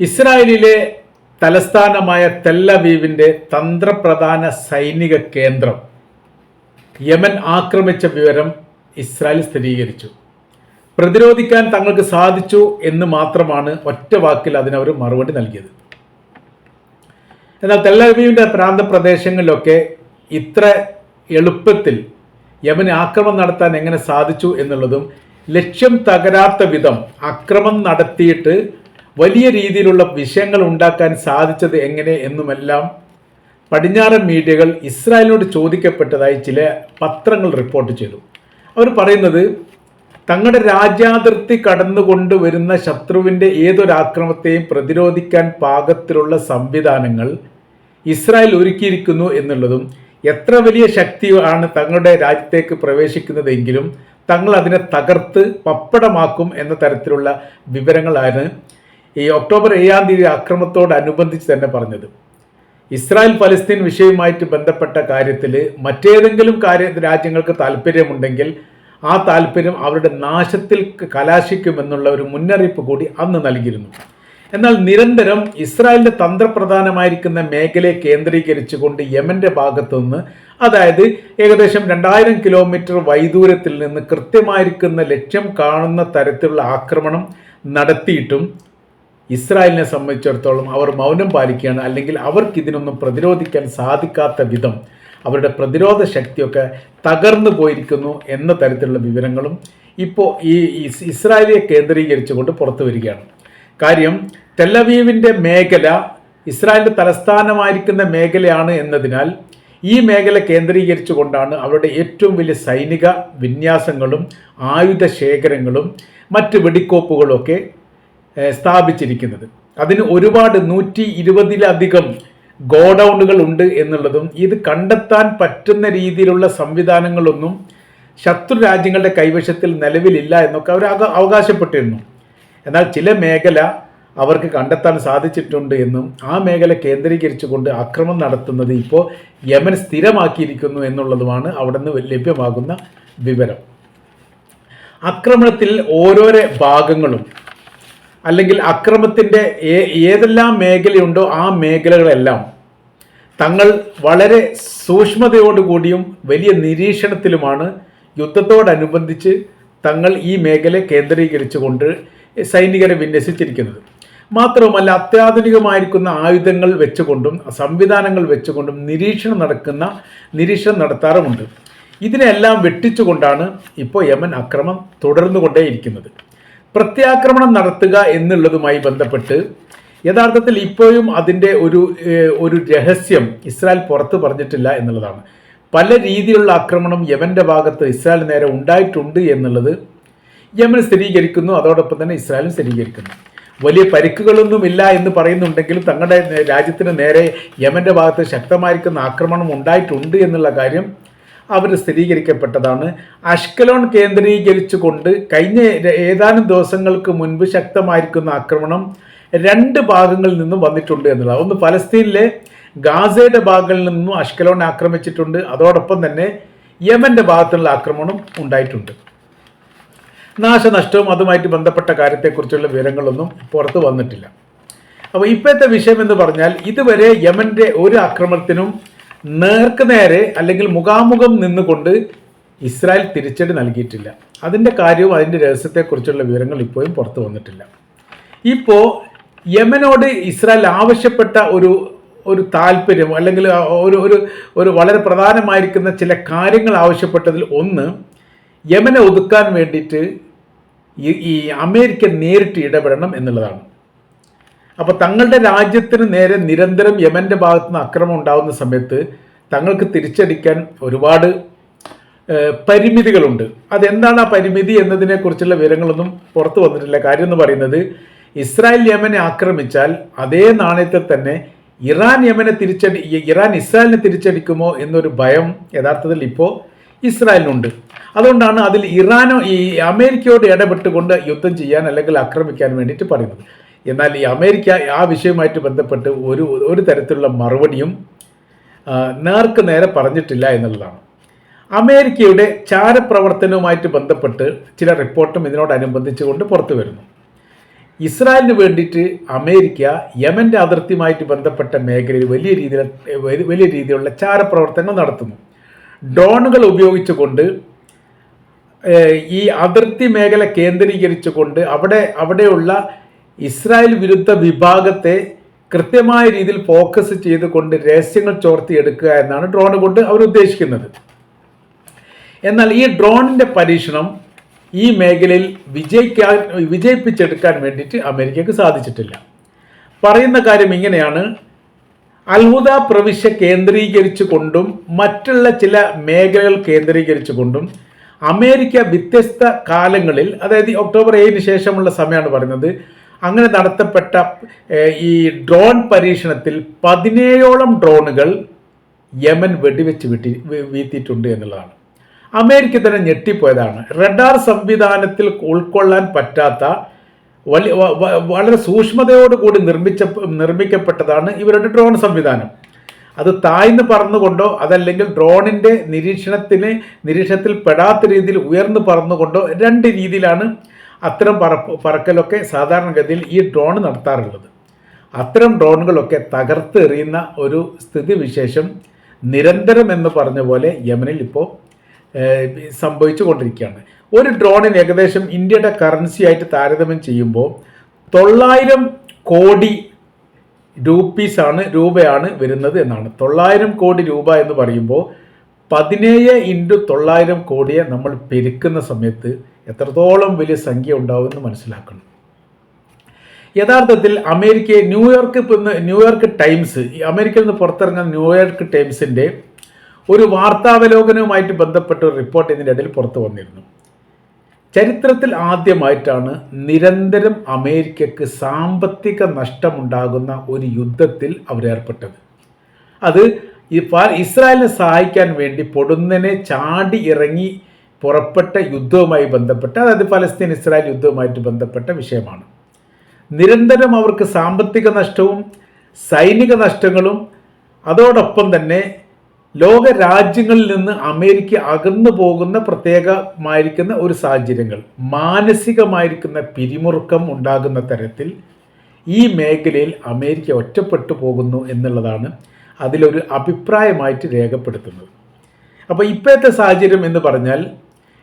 ഇസ്രായേലിലെ തലസ്ഥാനമായ തെല്ലവീവിന്റെ തന്ത്രപ്രധാന സൈനിക കേന്ദ്രം യമൻ ആക്രമിച്ച വിവരം ഇസ്രായേൽ സ്ഥിരീകരിച്ചു. പ്രതിരോധിക്കാൻ തങ്ങൾക്ക് സാധിച്ചു എന്ന് മാത്രമാണ് ഒറ്റ വാക്കിൽ അതിനവർ മറുപടി നൽകിയത്. എന്നാൽ തെല്ലവീവിന്റെ പ്രാന്തപ്രദേശങ്ങളിലൊക്കെ ഇത്ര എളുപ്പത്തിൽ യമന് ആക്രമണം നടത്താൻ എങ്ങനെ സാധിച്ചു എന്നുള്ളതും ലക്ഷ്യം തകരാത്ത വിധം അക്രമം നടത്തിയിട്ട് വലിയ രീതിയിലുള്ള വിഷയങ്ങൾ ഉണ്ടാക്കാൻ സാധിച്ചത് എങ്ങനെ എന്നുമെല്ലാം പടിഞ്ഞാറൻ മീഡിയകൾ ഇസ്രായേലിനോട് ചോദിക്കപ്പെട്ടതായി ചില പത്രങ്ങൾ റിപ്പോർട്ട് ചെയ്തു. അവർ പറയുന്നത് തങ്ങളുടെ രാജ്യാതിർത്തി കടന്നുകൊണ്ട് വരുന്ന ശത്രുവിന്റെ ഏതൊരാക്രമത്തെയും പ്രതിരോധിക്കാൻ പാകത്തിലുള്ള സംവിധാനങ്ങൾ ഇസ്രായേൽ ഒരുക്കിയിരിക്കുന്നു എന്നുള്ളതും എത്ര വലിയ ശക്തിയാണ് തങ്ങളുടെ രാജ്യത്തേക്ക് പ്രവേശിക്കുന്നതെങ്കിലും തങ്ങൾ അതിനെ തകർത്ത് പപ്പടമാക്കും എന്ന തരത്തിലുള്ള വിവരങ്ങളാണ് ഈ ഒക്ടോബർ ഏഴാം തീയതി അക്രമത്തോടനുബന്ധിച്ച് തന്നെ പറഞ്ഞത്. ഇസ്രായേൽ പലസ്തീൻ വിഷയവുമായിട്ട് ബന്ധപ്പെട്ട കാര്യത്തിൽ മറ്റേതെങ്കിലും കാര്യ രാജ്യങ്ങൾക്ക് താല്പര്യമുണ്ടെങ്കിൽ ആ താല്പര്യം അവരുടെ നാശത്തിൽ കലാശിക്കുമെന്നുള്ള ഒരു മുന്നറിയിപ്പ് കൂടി അന്ന് നൽകിയിരുന്നു. എന്നാൽ നിരന്തരം ഇസ്രായേലിന്റെ തന്ത്രപ്രധാനമായിരിക്കുന്ന മേഖലയെ കേന്ദ്രീകരിച്ചുകൊണ്ട് കൊണ്ട് യമന്റെ നിന്ന് അതായത് ഏകദേശം രണ്ടായിരം കിലോമീറ്റർ വൈദൂരത്തിൽ നിന്ന് കൃത്യമായിരിക്കുന്ന ലക്ഷ്യം കാണുന്ന തരത്തിലുള്ള ആക്രമണം നടത്തിയിട്ടും ഇസ്രായേലിനെ സംബന്ധിച്ചിടത്തോളം അവർ മൗനം പാലിക്കുകയാണ്. അല്ലെങ്കിൽ അവർക്ക് ഇതിനൊന്നും പ്രതിരോധിക്കാൻ സാധിക്കാത്ത വിധം അവരുടെ പ്രതിരോധ ശക്തിയൊക്കെ തകർന്നു പോയിരിക്കുന്നു എന്ന തരത്തിലുള്ള വിവരങ്ങളും ഇപ്പോൾ ഈ ഇസ് ഇസ്രായേലിയെ കേന്ദ്രീകരിച്ചുകൊണ്ട് പുറത്തു വരികയാണ്. കാര്യം തെല്ലവീവിന്റെ മേഖല ഇസ്രായേലിന്റെ തലസ്ഥാനമായിരിക്കുന്ന മേഖലയാണ് എന്നതിനാൽ ഈ മേഖല കേന്ദ്രീകരിച്ചുകൊണ്ടാണ് അവരുടെ ഏറ്റവും വലിയ സൈനിക വിന്യാസങ്ങളും ആയുധ ശേഖരങ്ങളും മറ്റ് വെടിക്കോപ്പുകളൊക്കെ സ്ഥാപിച്ചിരിക്കുന്നത്. അതിന് ഒരുപാട് നൂറ്റി ഇരുപതിലധികം ഗോഡൗണുകൾ ഉണ്ട് എന്നുള്ളതും ഇത് കണ്ടെത്താൻ പറ്റുന്ന രീതിയിലുള്ള സംവിധാനങ്ങളൊന്നും ശത്രു രാജ്യങ്ങളുടെ കൈവശത്തിൽ നിലവിലില്ല എന്നൊക്കെ അവർ അവകാശപ്പെട്ടിരുന്നു. എന്നാൽ ചില മേഖല അവർക്ക് കണ്ടെത്താൻ സാധിച്ചിട്ടുണ്ട് എന്നും ആ മേഖല കേന്ദ്രീകരിച്ചുകൊണ്ട് അക്രമം നടത്തുന്നത് ഇപ്പോൾ യമൻ സ്ഥിരമാക്കിയിരിക്കുന്നു എന്നുള്ളതുമാണ് അവിടെ നിന്ന് ലഭ്യമാകുന്ന വിവരം. ആക്രമണത്തിൽ ഓരോരോ ഭാഗങ്ങളും അല്ലെങ്കിൽ അക്രമത്തിന്റെ ഏതെല്ലാം മേഖലയുണ്ടോ ആ മേഖലകളെല്ലാം തങ്ങൾ വളരെ സൂക്ഷ്മതയോടുകൂടിയും വലിയ നിരീക്ഷണത്തിലുമാണ് യുദ്ധത്തോടനുബന്ധിച്ച് തങ്ങൾ ഈ മേഖല കേന്ദ്രീകരിച്ചുകൊണ്ട് സൈനികരെ വിന്യസിച്ചിരിക്കുന്നത്. മാത്രവുമല്ല അത്യാധുനികമായിരിക്കുന്ന ആയുധങ്ങൾ വെച്ചുകൊണ്ടും സംവിധാനങ്ങൾ വെച്ചുകൊണ്ടും നിരീക്ഷണം നടക്കുന്ന നിരീക്ഷണം നടത്താറുമുണ്ട്. ഇതിനെല്ലാം വെട്ടിച്ചുകൊണ്ടാണ് ഇപ്പോൾ യമൻ അക്രമം തുടർന്നുകൊണ്ടേയിരിക്കുന്നത്. പ്രത്യാക്രമണം നടത്തുക എന്നുള്ളതുമായി ബന്ധപ്പെട്ട് യഥാർത്ഥത്തിൽ ഇപ്പോഴും അതിന്റെ ഒരു ഒരു രഹസ്യം ഇസ്രായേൽ പുറത്ത് പറഞ്ഞിട്ടില്ല എന്നുള്ളതാണ്. പല രീതിയിലുള്ള ആക്രമണം യമന്റെ ഭാഗത്ത് ഇസ്രായേൽ നേരെ ഉണ്ടായിട്ടുണ്ട് എന്നുള്ളത് യമൻ സ്ഥിരീകരിക്കുന്നു അതോടൊപ്പം തന്നെ ഇസ്രായേലും സ്ഥിരീകരിക്കുന്നു. വലിയ പരിക്കുകളൊന്നുമില്ല എന്ന് പറയുന്നുണ്ടെങ്കിലും തങ്ങളുടെ രാജ്യത്തിന് നേരെ യമന്റെ ഭാഗത്ത് ശക്തമായിരിക്കുന്ന ആക്രമണം ഉണ്ടായിട്ടുണ്ട് എന്നുള്ള കാര്യം അവർ സ്ഥിരീകരിക്കപ്പെട്ടതാണ്. അഷ്കലോൺ കേന്ദ്രീകരിച്ചുകൊണ്ട് കഴിഞ്ഞ ഏതാനും ദിവസങ്ങൾക്ക് മുൻപ് ശക്തമായിരിക്കുന്ന ആക്രമണം രണ്ട് ഭാഗങ്ങളിൽ നിന്നും വന്നിട്ടുണ്ട് എന്നുള്ളത് ഒന്ന് ഫലസ്തീനിലെ ഗാസയുടെ ഭാഗങ്ങളിൽ നിന്നും അഷ്കലോൺ ആക്രമിച്ചിട്ടുണ്ട്. അതോടൊപ്പം തന്നെ യമന്റെ ഭാഗത്തുള്ള ആക്രമണം ഉണ്ടായിട്ടുണ്ട്. നാശനഷ്ടവും അതുമായിട്ട് ബന്ധപ്പെട്ട കാര്യത്തെക്കുറിച്ചുള്ള വിവരങ്ങളൊന്നും പുറത്ത് വന്നിട്ടില്ല. അപ്പോൾ ഇപ്പോഴത്തെ വിഷയം എന്ന് പറഞ്ഞാൽ ഇതുവരെ യമന്റെ ഒരു ആക്രമണത്തിനും നേർക്ക് നേരെ അല്ലെങ്കിൽ മുഖാമുഖം നിന്നുകൊണ്ട് ഇസ്രായേൽ തിരിച്ചടി നൽകിയിട്ടില്ല. അതിന്റെ കാര്യവും അതിന്റെ രഹസ്യത്തെക്കുറിച്ചുള്ള വിവരങ്ങൾ ഇപ്പോഴും പുറത്തു വന്നിട്ടില്ല. ഇപ്പോൾ യമനോട് ഇസ്രായേൽ ആവശ്യപ്പെട്ട ഒരു ഒരു താല്പര്യം അല്ലെങ്കിൽ ഒരു ഒരു ഒരു വളരെ പ്രധാനമായിരിക്കുന്ന ചില കാര്യങ്ങൾ ആവശ്യപ്പെട്ടതിൽ ഒന്ന് യമനെ ഒതുക്കാൻ വേണ്ടിയിട്ട് ഈ അമേരിക്ക നേരിട്ട് ഇടപെടണം എന്നുള്ളതാണ്. അപ്പോൾ തങ്ങളുടെ രാജ്യത്തിന് നേരെ നിരന്തരം യമന്റെ ഭാഗത്ത് നിന്ന് അക്രമം ഉണ്ടാകുന്ന സമയത്ത് തങ്ങൾക്ക് തിരിച്ചടിക്കാൻ ഒരുപാട് പരിമിതികളുണ്ട്. അതെന്താണ് ആ പരിമിതി എന്നതിനെക്കുറിച്ചുള്ള വിവരങ്ങളൊന്നും പുറത്തു വന്നിട്ടില്ല. കാര്യം എന്ന് പറയുന്നത് ഇസ്രായേൽ യമനെ ആക്രമിച്ചാൽ അതേ നാണയത്തിൽ തന്നെ ഇറാൻ യമനെ തിരിച്ചടി ഇറാൻ ഇസ്രായേലിനെ തിരിച്ചടിക്കുമോ എന്നൊരു ഭയം യഥാർത്ഥത്തിൽ ഇപ്പോൾ ഇസ്രായേലിനുണ്ട്. അതുകൊണ്ടാണ് അതിൽ ഇറാനോ ഈ അമേരിക്കയോട് ഇടപെട്ടുകൊണ്ട് യുദ്ധം ചെയ്യാൻ അല്ലെങ്കിൽ ആക്രമിക്കാൻ വേണ്ടിയിട്ട് പറയുന്നത്. എന്നാൽ ഈ അമേരിക്ക ആ വിഷയവുമായിട്ട് ബന്ധപ്പെട്ട് ഒരു ഒരു തരത്തിലുള്ള മറുപടിയും നേർക്ക് നേരെ പറഞ്ഞിട്ടില്ല എന്നുള്ളതാണ്. അമേരിക്കയുടെ ചാരപ്രവർത്തനവുമായിട്ട് ബന്ധപ്പെട്ട് ചില റിപ്പോർട്ടും ഇതിനോടനുബന്ധിച്ചുകൊണ്ട് പുറത്തു വരുന്നു. ഇസ്രായേലിന് വേണ്ടിയിട്ട് അമേരിക്ക യമന്റെ അതിർത്തിയുമായിട്ട് ബന്ധപ്പെട്ട മേഖലയിൽ വലിയ രീതിയിൽ വലിയ രീതിയിലുള്ള ചാരപ്രവർത്തനങ്ങൾ നടത്തുന്നു. ഡ്രോണുകൾ ഉപയോഗിച്ചുകൊണ്ട് ഈ അതിർത്തി മേഖല കേന്ദ്രീകരിച്ചുകൊണ്ട് അവിടെ അവിടെയുള്ള ഇസ്രായേൽ വിരുദ്ധ വിഭാഗത്തെ കൃത്യമായ രീതിയിൽ ഫോക്കസ് ചെയ്തുകൊണ്ട് രഹസ്യങ്ങൾ ചോർത്തിയെടുക്കുക എന്നാണ് ഡ്രോൺ കൊണ്ട് അവർ ഉദ്ദേശിക്കുന്നത്. എന്നാൽ ഈ ഡ്രോണിന്റെ പരീക്ഷണം ഈ മേഖലയിൽ വിജയിക്കാൻ വിജയിപ്പിച്ചെടുക്കാൻ വേണ്ടിയിട്ട് അമേരിക്കക്ക് സാധിച്ചിട്ടില്ല. പറയുന്ന കാര്യം ഇങ്ങനെയാണ്. അൽഹുദ പ്രവിശ്യ കേന്ദ്രീകരിച്ചു കൊണ്ടും മറ്റുള്ള ചില മേഖലകൾ കേന്ദ്രീകരിച്ചു കൊണ്ടും അമേരിക്ക വ്യത്യസ്ത കാലങ്ങളിൽ അതായത് ഒക്ടോബർ ഏഴിന് ശേഷമുള്ള സമയമാണ് പറയുന്നത് അങ്ങനെ നടത്തപ്പെട്ട ഈ ഡ്രോൺ പരീക്ഷണത്തിൽ പതിനേഴോളം ഡ്രോണുകൾ യമൻ വെടിവെച്ച് വിട്ടി വീത്തിയിട്ടുണ്ട് എന്നുള്ളതാണ്. അമേരിക്ക തന്നെ ഞെട്ടിപ്പോയതാണ്. റഡാർ സംവിധാനത്തിൽ ഉൾക്കൊള്ളാൻ പറ്റാത്ത വലിയ വളരെ സൂക്ഷ്മതയോടുകൂടി നിർമ്മിച്ച നിർമ്മിക്കപ്പെട്ടതാണ് ഇവരുടെ ഡ്രോൺ സംവിധാനം. അത് താഴ്ന്ന് പറന്നുകൊണ്ടോ അതല്ലെങ്കിൽ ഡ്രോണിന്റെ നിരീക്ഷണത്തിന് നിരീക്ഷണത്തിൽ പെടാത്ത രീതിയിൽ ഉയർന്നു പറന്നുകൊണ്ടോ രണ്ട് രീതിയിലാണ് അത്തരം പറപ്പ് പറക്കലൊക്കെ സാധാരണഗതിയിൽ ഈ ഡ്രോൺ നടത്താറുള്ളത്. അത്തരം ഡ്രോണുകളൊക്കെ തകർത്ത് എറിയുന്ന ഒരു സ്ഥിതിവിശേഷം നിരന്തരം എന്ന് പറഞ്ഞ പോലെ യമനിൽ ഇപ്പോൾ സംഭവിച്ചു കൊണ്ടിരിക്കുകയാണ് ഒരു ഡ്രോണിന് ഏകദേശം ഇന്ത്യയുടെ കറൻസി ആയിട്ട് താരതമ്യം ചെയ്യുമ്പോൾ തൊള്ളായിരം കോടി രൂപ്പീസാണ് രൂപയാണ് വരുന്നത് എന്നാണ്. തൊള്ളായിരം കോടി രൂപ എന്ന് പറയുമ്പോൾ പതിനേഴ് ഇന്റു തൊള്ളായിരം കോടിയെ നമ്മൾ പെരുക്കുന്ന സമയത്ത് എത്രത്തോളം വലിയ സംഖ്യ ഉണ്ടാവുമെന്ന് മനസ്സിലാക്കണം. യഥാർത്ഥത്തിൽ അമേരിക്ക ന്യൂയോർക്ക് ന്യൂയോർക്ക് ടൈംസ് അമേരിക്കയിൽ നിന്ന് പുറത്തിറങ്ങുന്ന ന്യൂയോർക്ക് ടൈംസിന്റെ ഒരു വാർത്താവലോകനവുമായിട്ട് ബന്ധപ്പെട്ട ഒരു റിപ്പോർട്ട് ഇതിന്റെ ഇടയിൽ പുറത്തു വന്നിരുന്നു. ചരിത്രത്തിൽ ആദ്യമായിട്ടാണ് നിരന്തരം അമേരിക്കക്ക് സാമ്പത്തിക നഷ്ടമുണ്ടാകുന്ന ഒരു യുദ്ധത്തിൽ അവരേർപ്പെട്ടത് അത് ഇസ്രായേലിനെ സഹായിക്കാൻ വേണ്ടി പൊടുന്നനെ ചാടി ഇറങ്ങി പുറപ്പെട്ട യുദ്ധവുമായി ബന്ധപ്പെട്ട അതായത് ഫലസ്തീൻ ഇസ്രായേൽ യുദ്ധവുമായിട്ട് ബന്ധപ്പെട്ട വിഷയമാണ്. നിരന്തരം അവർക്ക് സാമ്പത്തിക നഷ്ടവും സൈനിക നഷ്ടങ്ങളും അതോടൊപ്പം തന്നെ ലോക രാജ്യങ്ങളിൽ നിന്ന് അമേരിക്ക അകന്നു പോകുന്ന പ്രത്യേകമായിരിക്കുന്ന ഒരു സാഹചര്യങ്ങൾ മാനസികമായിരിക്കുന്ന പിരിമുറുക്കം ഉണ്ടാകുന്ന തരത്തിൽ ഈ മേഖലയിൽ അമേരിക്ക ഒറ്റപ്പെട്ടു പോകുന്നു എന്നുള്ളതാണ് അതിലൊരു അഭിപ്രായമായിട്ട് രേഖപ്പെടുത്തുന്നത്. അപ്പോൾ ഇപ്പോഴത്തെ സാഹചര്യം എന്ന് പറഞ്ഞാൽ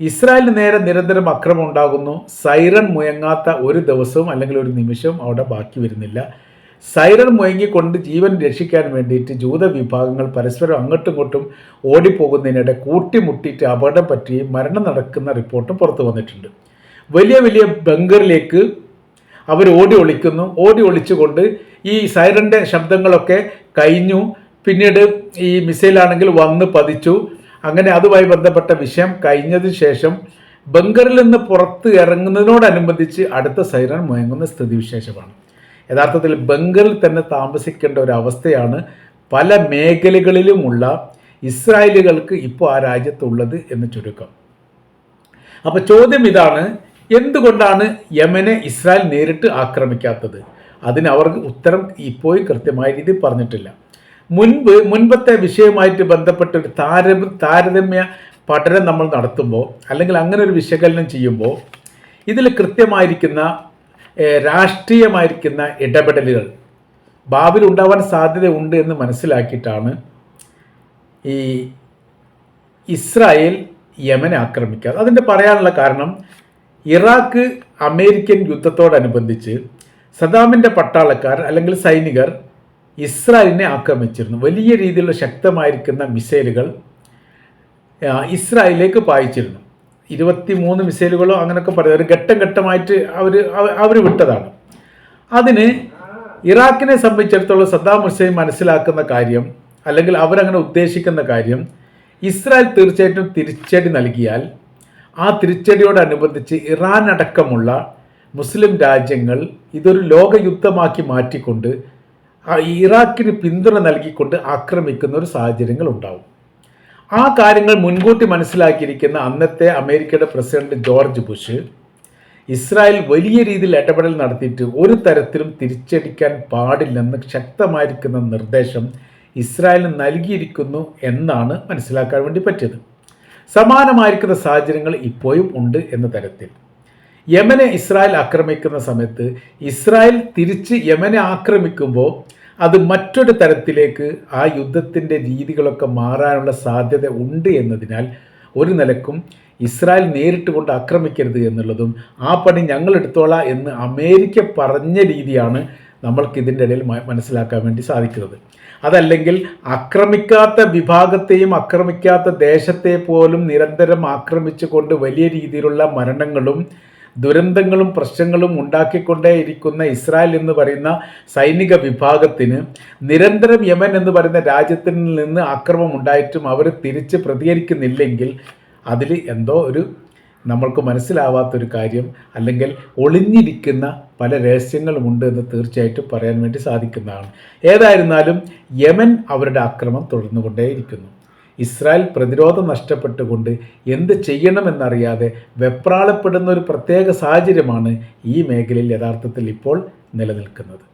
ഇസ്രായേലിന് നേരെ നിരന്തരം അക്രമം ഉണ്ടാകുന്നു. സൈറൺ മുയങ്ങാത്ത ഒരു ദിവസവും അല്ലെങ്കിൽ ഒരു നിമിഷവും അവിടെ ബാക്കി വരുന്നില്ല. സൈറൺ മുയങ്ങിക്കൊണ്ട് ജീവൻ രക്ഷിക്കാൻ വേണ്ടിയിട്ട് ജൂത വിഭാഗങ്ങൾ പരസ്പരം അങ്ങോട്ടും ഇങ്ങോട്ടും ഓടിപ്പോകുന്നതിനിടെ കൂട്ടിമുട്ടിയിട്ട് അപകടം പറ്റി മരണം നടക്കുന്ന റിപ്പോർട്ടും പുറത്തു വന്നിട്ടുണ്ട്. വലിയ വലിയ ബങ്കറിലേക്ക് അവർ ഓടി ഒളിക്കുന്നു. ഓടി ഒളിച്ചുകൊണ്ട് ഈ സൈറന്റെ ശബ്ദങ്ങളൊക്കെ കഴിഞ്ഞു. പിന്നീട് ഈ മിസൈലാണെങ്കിൽ വന്ന് പതിച്ചു. അങ്ങനെ അതുമായി ബന്ധപ്പെട്ട വിഷയം കഴിഞ്ഞതിന് ശേഷം ബങ്കറിൽ നിന്ന് പുറത്ത് ഇറങ്ങുന്നതിനോടനുബന്ധിച്ച് അടുത്ത സൈറൺ മുയങ്ങുന്ന സ്ഥിതിവിശേഷമാണ്. യഥാർത്ഥത്തിൽ ബംഗറിൽ തന്നെ താമസിക്കേണ്ട ഒരു അവസ്ഥയാണ് പല മേഖലകളിലുമുള്ള ഇസ്രായേലുകൾക്ക് ഇപ്പോൾ ആ രാജ്യത്തുള്ളത് എന്ന് ചുരുക്കം. അപ്പോൾ ചോദ്യം ഇതാണ് എന്തുകൊണ്ടാണ് യമനെ ഇസ്രായേൽ നേരിട്ട് ആക്രമിക്കാത്തത്? അതിന് അവർക്ക് ഉത്തരം ഇപ്പോഴും കൃത്യമായ രീതിയിൽ പറഞ്ഞിട്ടില്ല. മുൻപ് മുൻപത്തെ വിഷയവുമായിട്ട് ബന്ധപ്പെട്ട ഒരു താര താരതമ്യ പഠനം നമ്മൾ നടത്തുമ്പോൾ അല്ലെങ്കിൽ അങ്ങനെ ഒരു വിശകലനം ചെയ്യുമ്പോൾ ഇതിൽ കൃത്യമായിരിക്കുന്ന രാഷ്ട്രീയമായിരിക്കുന്ന ഇടപെടലുകൾ ഭാവിയിൽ ഉണ്ടാവാൻ സാധ്യതയുണ്ട് എന്ന് മനസ്സിലാക്കിയിട്ടാണ് ഈ ഇസ്രായേൽ യമനെ ആക്രമിക്കുക. അതിന്റെ പറയാനുള്ള കാരണം ഇറാഖ് അമേരിക്കൻ യുദ്ധത്തോടനുബന്ധിച്ച് സദാമിന്റെ പട്ടാളക്കാർ അല്ലെങ്കിൽ സൈനികർ ഇസ്രായേലിനെ ആക്രമിച്ചിരുന്നു. വലിയ രീതിയിലുള്ള ശക്തമായിരിക്കുന്ന മിസൈലുകൾ ഇസ്രായേലിലേക്ക് പായിച്ചിരുന്നു. ഇരുപത്തി മൂന്ന് മിസൈലുകളോ അങ്ങനെയൊക്കെ പറയുന്നത് ഒരു ഘട്ടം ഘട്ടമായിട്ട് അവർ അവർ വിട്ടതാണ്. അതിന് ഇറാഖിനെ സംബന്ധിച്ചിടത്തോളം സദ്ദാം ഹുസൈൻ മനസ്സിലാക്കുന്ന കാര്യം അല്ലെങ്കിൽ അവരങ്ങനെ ഉദ്ദേശിക്കുന്ന കാര്യം ഇസ്രായേൽ തീർച്ചയായിട്ടും തിരിച്ചടി നൽകിയാൽ ആ തിരിച്ചടിയോടനുബന്ധിച്ച് ഇറാൻ അടക്കമുള്ള മുസ്ലിം രാജ്യങ്ങൾ ഇതൊരു ലോകയുദ്ധമാക്കി മാറ്റിക്കൊണ്ട് ഇറാഖിന് പിന്തുണ നൽകിക്കൊണ്ട് ആക്രമിക്കുന്ന ഒരു സാഹചര്യങ്ങൾ ഉണ്ടാവും. ആ കാര്യങ്ങൾ മുൻകൂട്ടി മനസ്സിലാക്കിയിരിക്കുന്ന അന്നത്തെ അമേരിക്കയുടെ പ്രസിഡന്റ് ജോർജ് ബുഷ് ഇസ്രായേൽ വലിയ രീതിയിൽ ഇടപെടൽ നടത്തിയിട്ട് ഒരു തരത്തിലും തിരിച്ചടിക്കാൻ പാടില്ലെന്ന് ശക്തമായിരിക്കുന്ന നിർദ്ദേശം ഇസ്രായേലിന് നൽകിയിരിക്കുന്നു എന്നാണ് മനസ്സിലാക്കാൻ വേണ്ടി പറ്റിയത്. സമാനമായിരിക്കുന്ന സാഹചര്യങ്ങൾ ഇപ്പോഴും ഉണ്ട് എന്ന തരത്തിൽ. യമനെ ഇസ്രായേൽ ആക്രമിക്കുന്ന സമയത്ത് ഇസ്രായേൽ തിരിച്ച് യമനെ ആക്രമിക്കുമ്പോൾ അത് മറ്റൊരു തരത്തിലേക്ക് ആ യുദ്ധത്തിന്റെ രീതികളൊക്കെ മാറാനുള്ള സാധ്യത ഉണ്ട് എന്നതിനാൽ ഒരു നിലക്കും ഇസ്രായേൽ നേരിട്ട് കൊണ്ട് ആക്രമിക്കരുത് എന്നുള്ളതും ആ പണി ഞങ്ങൾ എടുത്തോളാം എന്ന് അമേരിക്ക പറഞ്ഞ രീതിയാണ് നമ്മൾക്ക് ഇതിന്റെ ഇടയിൽ മനസ്സിലാക്കാൻ വേണ്ടി സാധിക്കുന്നത്. അതല്ലെങ്കിൽ ആക്രമിക്കാത്ത വിഭാഗത്തെയും ആക്രമിക്കാത്ത ദേശത്തെ പോലും നിരന്തരം ആക്രമിച്ചുകൊണ്ട് വലിയ രീതിയിലുള്ള മരണങ്ങളും ദുരന്തങ്ങളും പ്രശ്നങ്ങളും ഉണ്ടാക്കിക്കൊണ്ടേയിരിക്കുന്ന ഇസ്രായേൽ എന്ന് പറയുന്ന സൈനിക വിഭാഗത്തിന് നിരന്തരം യമൻ എന്ന് പറയുന്ന രാജ്യത്തിൽ നിന്ന് ആക്രമം ഉണ്ടായിട്ടും അവർ തിരിച്ച് പ്രതികരിക്കുന്നില്ലെങ്കിൽ അതിൽ എന്തോ ഒരു നമ്മൾക്ക് മനസ്സിലാവാത്തൊരു കാര്യം അല്ലെങ്കിൽ ഒളിഞ്ഞിരിക്കുന്ന പല രഹസ്യങ്ങളുമുണ്ട് എന്ന് തീർച്ചയായിട്ടും പറയാൻ വേണ്ടി സാധിക്കുന്നതാണ്. ഏതായിരുന്നാലും യമൻ അവരുടെ ആക്രമം തുടർന്നുകൊണ്ടേയിരിക്കുന്നു. ഇസ്രായേൽ പ്രതിരോധം നഷ്ടപ്പെട്ടുകൊണ്ട് എന്ത് ചെയ്യണമെന്നറിയാതെ വെപ്രാളപ്പെടുന്ന ഒരു പ്രത്യേക സാഹചര്യമാണ് ഈ മേഖലയിൽ യഥാർത്ഥത്തിൽ ഇപ്പോൾ നിലനിൽക്കുന്നത്.